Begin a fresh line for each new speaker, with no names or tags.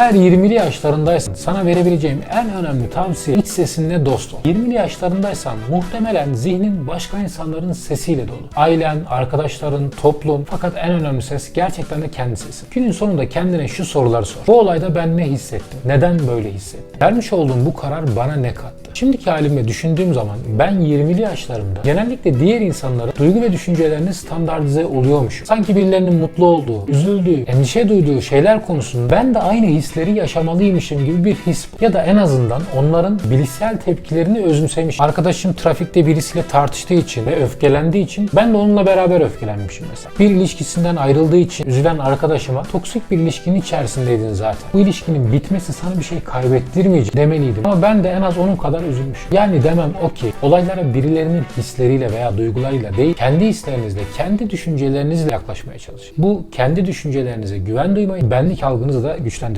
Eğer 20'li yaşlarındaysan sana verebileceğim en önemli tavsiye iç sesinle dost ol. 20'li yaşlarındaysan muhtemelen zihnin başka insanların sesiyle dolu. Ailen, arkadaşların, toplum fakat en önemli ses gerçekten de kendi sesin. Günün sonunda kendine şu soruları sor. Bu olayda ben ne hissettim? Neden böyle hissettim? Vermiş olduğum bu karar bana ne kattı? Şimdiki halimle düşündüğüm zaman ben 20'li yaşlarımda genellikle diğer insanların duygu ve düşüncelerinin standartize oluyormuşum. Sanki birilerinin mutlu olduğu, üzüldüğü, endişe duyduğu şeyler konusunda ben de aynı hisleri yaşamalıymışım gibi bir his. Ya da en azından onların bilişsel tepkilerini özümsemiş. Arkadaşım trafikte birisiyle tartıştığı için ve öfkelendiği için ben de onunla beraber öfkelenmişim mesela. Bir ilişkisinden ayrıldığı için üzülen arkadaşıma toksik bir ilişkinin içerisindeydin zaten. Bu ilişkinin bitmesi sana bir şey kaybettirmeyecek demeliydim. Ama ben de en az onun kadar üzülmüşüm. Yani demem o ki olaylara birilerinin hisleriyle veya duygularıyla değil kendi hislerinizle, kendi düşüncelerinizle yaklaşmaya çalışın. Bu kendi düşüncelerinize güven duymayı, benlik algınızı da güçlendirecek.